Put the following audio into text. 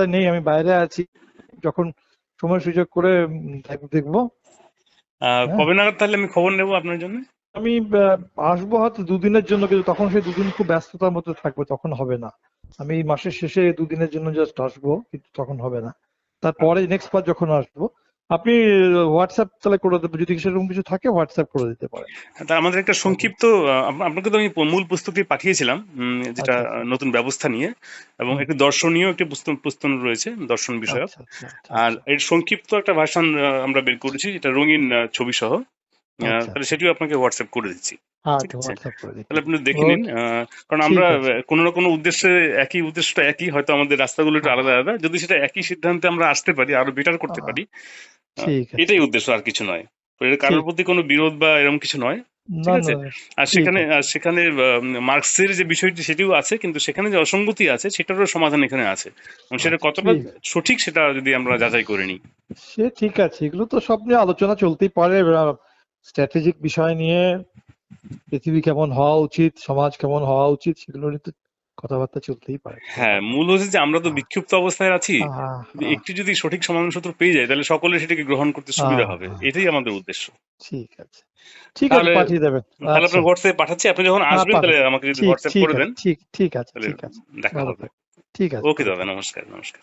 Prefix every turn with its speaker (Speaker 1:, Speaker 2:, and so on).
Speaker 1: নেই আমি বাইরে আছি। যখন সময় সুযোগ করে দেখব। হ্যাঁ।
Speaker 2: কবে নাগাদ তাহলে আমি খবর নেব আপনার জন্য?
Speaker 1: আমি আসব হয়তো দুদিনের জন্য কিন্তু তখন সেই দুদিন খুব ব্যস্ততার মধ্যে থাকব তখন হবে না। আমি মাসের শেষে দুদিনের জন্য জাস্ট আসব কিন্তু তখন হবে না। তারপরে নেক্সট বার যখন আসব আপনি হোয়াটসঅ্যাপ তাহলে করে দেবেন। যদি সেরকম কিছু থাকে হোয়াটসঅ্যাপ করে দিতে পারেন।
Speaker 2: তা আমাদের একটা সংক্ষিপ্ত আপনাকে তো আমি মূল পুস্তকটি পাঠিয়েছিলাম যেটা
Speaker 1: আচ্ছা, আচ্ছা।
Speaker 2: নতুন ব্যবস্থা নিয়ে। এবং। একটি দর্শনীয় একটি পুস্তক রয়েছে দর্শন বিষয়ক।
Speaker 1: আচ্ছা
Speaker 2: আর এর সংক্ষিপ্ত একটা ভার্সন আমরা বের করেছি এটা রঙিন ছবি সহ। তাহলে সেটিও আপনাকে হোয়াটসঅ্যাপ করে দিচ্ছি।
Speaker 1: হ্যাঁ
Speaker 2: তাহলে আপনি দেখে নিন কারণ আমরা। কোনো না কোনো উদ্দেশ্যে একই উদ্দেশ্যটা একই হয়তো আমাদের রাস্তাগুলো একটু আলাদা আলাদা। যদি সেটা একই সিদ্ধান্তে আমরা আসতে পারি আরও বেটার করতে পারি
Speaker 1: ঠিক আছে।
Speaker 2: এটাই উদ্দেশ্য আর কিছু নয়। এর কারোর প্রতি কোনো বিরোধ বা এরকম কিছু নয় ঠিক আছে? আর সেখানে আর সেখানে মার্কসের যে বিষয়টি সেটিও আছে কিন্তু সেখানে যে অসঙ্গতি আছে সেটারও সমাধান এখানে আছে। সেটা
Speaker 1: আচ্ছা,
Speaker 2: কতটা সঠিক সেটা যদি আমরা যাচাই করে নিই।
Speaker 1: সে ঠিক আছে এগুলো তো সব নিয়ে আলোচনা চলতেই পারে। স্ট্র্যাটেজিক বিষয় নিয়ে পৃথিবী কেমন হওয়া উচিত সমাজ কেমন হওয়া উচিত সেগুলো নিয়ে তো কথাবার্তা চলতেই পারে।
Speaker 2: হ্যাঁ মূল হচ্ছে যে আমরা তো বিক্ষিপ্ত অবস্থায় আছি।
Speaker 1: একটু
Speaker 2: যদি একটি যদি সঠিক সমাধান সূত্র পেয়ে যায় তাহলে সকলে সেটাকে গ্রহণ করতে সুবিধা হবে। এটাই আমাদের উদ্দেশ্য।
Speaker 1: ঠিক আছে। ঠিক আছে পাঠিয়ে দেবেন।
Speaker 2: তাহলে
Speaker 1: আপনি
Speaker 2: আপনার হোয়াটসঅ্যাপে পাঠাচ্ছি। আপনি যখন
Speaker 1: হ্যাঁ,
Speaker 2: আসবেন তাহলে আমাকে যদি হোয়াটসঅ্যাপ করে দেন।
Speaker 1: ঠিক ঠিক আছে ঠিক আছে।
Speaker 2: দেখা হবে।
Speaker 1: ঠিক আছে
Speaker 2: ওকে দাদা নমস্কার।
Speaker 1: নমস্কার।